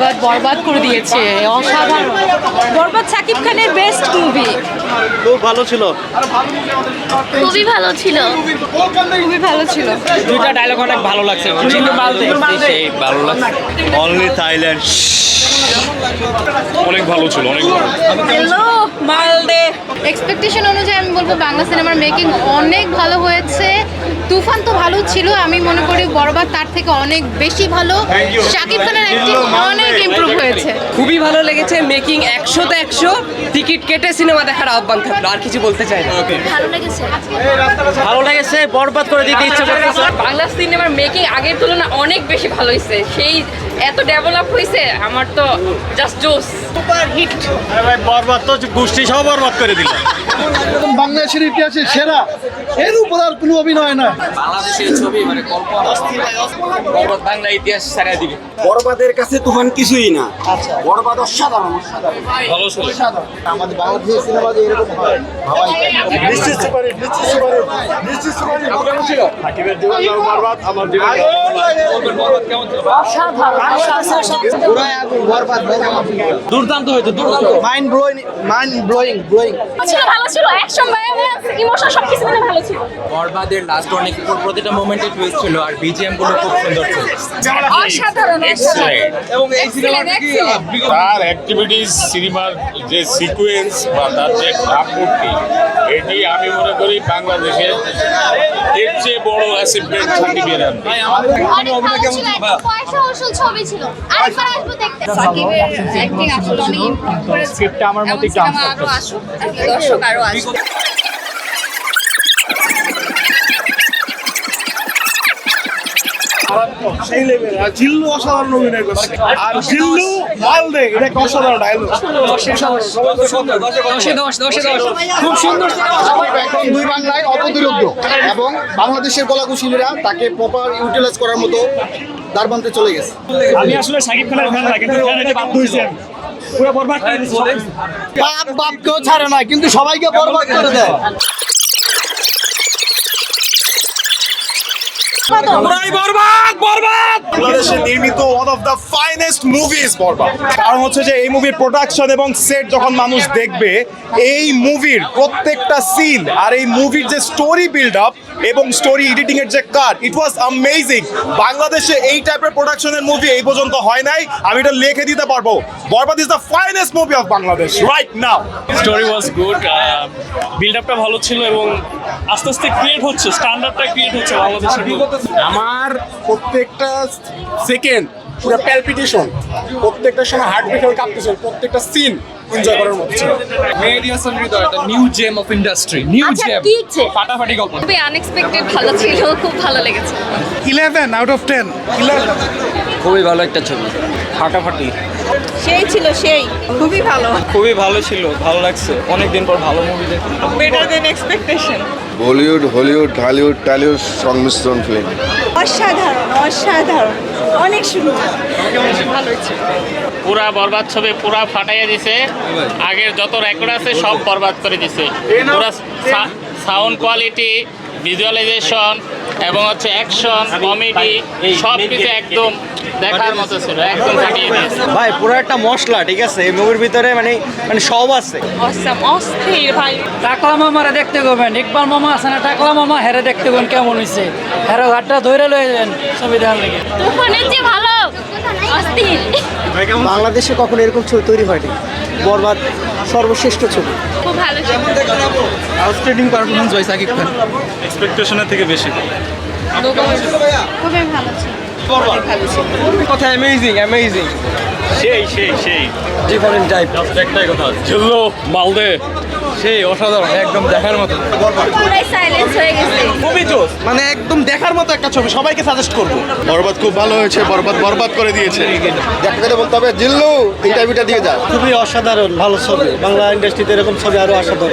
বরবাদ বরবাদ করে দিয়েছে অসাধারণ। বরবাদ সাকিব খানের বেস্ট মুভি খুব ভালো ছিল। খুবই ভালো ছিল। খুবই ভালো ছিল। দুইটা ডায়লগ অনেক ভালো লাগছে। কিন্তু ভালো লাগছে। অনলি থাইল্যান্ড অনেক ভালো ছিল অনেক ভালো। হ্যালো মালদে। এক্সপেকটেশন অনুযায়ী আমি বলব বাংলা সিনেমার মেকিং অনেক ভালো হয়েছে। তুফান তো ভালো ছিল আমি মনে করি বরবাদ তার থেকে অনেক বেশি ভালো। শাকিব খানের অ্যাক্টিং অনেক ইমপ্রুভ হয়েছে। খুবই ভালো লেগেছে মেকিং একশোতে একশো টিকিট কেটে সিনেমা দেখার আহ্বান থাকল আর কিছু বলতে চাই না। ভালো লেগেছে। ভালো লেগেছে বরবাদ করে দিতে ইচ্ছা করতেছে। বাংলা সিনেমার মেকিং আগের তুলনায় অনেক বেশি ভালো হয়েছে। সেই এত ডেভেলপ হয়েছে আমার তো জাস্ট জোস আরে ভাই বরবাদ তো গোষ্ঠী সহ বরবাদ করে দিল। বাংলাদেশের ইতিহাসে সেরা এর উপর আর কোনো অভিনয় না বাংলাদেশের ছবি মানে কল্পনা। বরবাদ বাংলা ইতিহাস ছাড়া দিবে। বড়বাদের কাছে তুফান কিছুই না। বড়বাদ অসাধারণ অসাধারণ। ভালো আমাদের বাংলাদেশের সিনেমা যে এরকম হয়। নিশ্চিত সুপারহিট, নিশ্চিত সুপারহিট, নিশ্চিত সুপারহিট। সাকিবের জীবন আমার জীবন নাও পুরাই আগুন, বরবাদ, বরবাদ। দুর্দান্ত হয়েছে দুর্দান্ত Mind blowing, mind blowing, blowing। ছিল ভালো ছিল অ্যাকশন ইমোশন সবকিছু মিলে ভালো ছিল বরবাদের লাস্ট অনেক প্রতিটা মোমেন্টে টুইস্ট ছিল আর বিজিএমগুলো খুব সুন্দর ছিল অসাধারণ এবং এই সিনেমাটা কি তার অ্যাক্টিভিটিস সিনেমার যে সিকোয়েন্স বা তার যে এটি আমি মনে করি বাংলাদেশের এর চেয়ে বড় অ্যাচিভমেন্ট সাকিবের আর নেই। অনেক ভালো ছিল পয়সা ওসুল ছবি ছিল। আরেকবার আসব দেখতে। সাকিবের অ্যাক্টিং আসলে অনেক ইমপ্রুভ করেছে স্ক্রিপ্টটা আমার মতে সিনেমা আরও আসুক দর্শক আরও আসুক সেই level, আর জিল্লু অসাধারণ অভিনয় করছে। আর জিল্লু মাল দে, এটা একটা অসাধারণ dialogue। দশে দশ দশে দশ। খুব সুন্দর এখন দুই বাংলায় অপ্রতিরোধ্য। এবং বাংলাদেশের কলাকুশলীরা তাকে প্রপার ইউটিলাইজ করার মতো দ্বারবান্তে চলে গেছে। আমি আসলে সাকিব খানের ফ্যান না কিন্তু বাধ্য হয়েছি পুরো বরবাদ করে দিয়েছি। সবকিছু। বাপ বাপকেও ছাড়ে না কিন্তু সবাইকে বরবাদ করে দেয়। বাংলাদেশে নির্মিত one of the finest movies Borbaad. কারণ হচ্ছে যে এই মুভির প্রোডাকশন এবং সেট যখন মানুষ দেখবে এই মুভির প্রত্যেকটা সিন আর এই মুভির যে স্টোরি বিল্ড আপ এবং স্টোরি এডিটিং এর যে কাট ইট ওয়াজ অ্যামেজিং বাংলাদেশে এই টাইপের প্রোডাকশনের মুভি এই পর্যন্ত হয় নাই। আমি এটা লিখে দিতে পারব। Borbaad is the finest movie of Bangladesh right now story was good build আপটা ভালো ছিল এবং আস্তে আস্তে ক্রিয়েট হচ্ছে স্ট্যান্ডার্ডটা ক্রিয়েট হচ্ছে বাংলাদেশের আমার প্রত্যেকটা সেকেন্ড পুরো প্যালপিটেশন প্রত্যেকটা সময় হার্ট বিট কাঁপতেছিল প্রত্যেকটা সিন এনজয় করার মতো ছিল। Mehedi Hasan Hridoy the new gem of industry new gem ফাটাফাটি গল্প। খুবই আনএক্সপেক্টেড ভালো ছিল খুব ভালো লেগেছে। Eleven out of ten eleven খুবই ভালো একটা ছবি ফাটাফাটি। সেই ছিল সেই খুবই ভালো। খুবই ভালো ছিল ভালো লাগছে অনেকদিন পর ভালো মুভি দেখি better than expectation Bollywood Hollywood Hollywood Tollywood সংমিশ্রণ ফিল্ম অসাধারণ অসাধারণ। অনেক সুন্দর। পুরা বরবাদ ছবি পুরা ফাটাইয়া দিছে। আগের যত রেকর্ড আছে সব বরবাদ করে দিছে। পুরা সাউন্ড কোয়ালিটি ভিজুয়ালাইজেশন এবং হচ্ছে অ্যাকশন কমেডি সব কিছু একদম দেখার মতো ছিল একদম ফাটিয়ে দিয়েছে। ভাই পুরো একটা মশলা ঠিক আছে? এই মুভির ভিতরে মানে মানে সব আছে। অসাম অস্থির ভাই। টাকলা মামারা দেখতে গবেন ইকবাল মামা আছে না টাকলা মামা? হেরে দেখতে গবেন কেমন হয়েছে হেরে ঘাটটা ধরে লয়ে যান ছবি দেখার লেগে। তুফানের যে ভালো। অস্থির। বাংলাদেশে কখনো এরকম ছবি তৈরি হয়নি। বরবাদ সর্বশ্রেষ্ঠ ছবি। খুব ভালো ছিল outstanding performance by Shakib Khan. এক্সপেকটেশনের থেকে বেশি। খুবই ভালো ছিল কথা অ্যামেজিং অ্যামেজিং সেই সেই সেই। ডিফারেন্ট টাইপ একটাই কথা ঝুল্লো মালদে। সেই অসাধারণ একদম দেখার মতো। মানে একদম দেখার মতো একটা ছবি সবাইকে সাজেস্ট করব। বরবাদ খুব ভালো হয়েছে বরবাদ বরবাদ করে দিয়েছে। দেখতে বলতে হবে জিল্লু ইন্টারভিউটা দিয়ে যা খুবই অসাধারণ ভালো ছবি। বাংলা ইন্ডাস্ট্রিতে এরকম ছবি আরও অসাধারণ।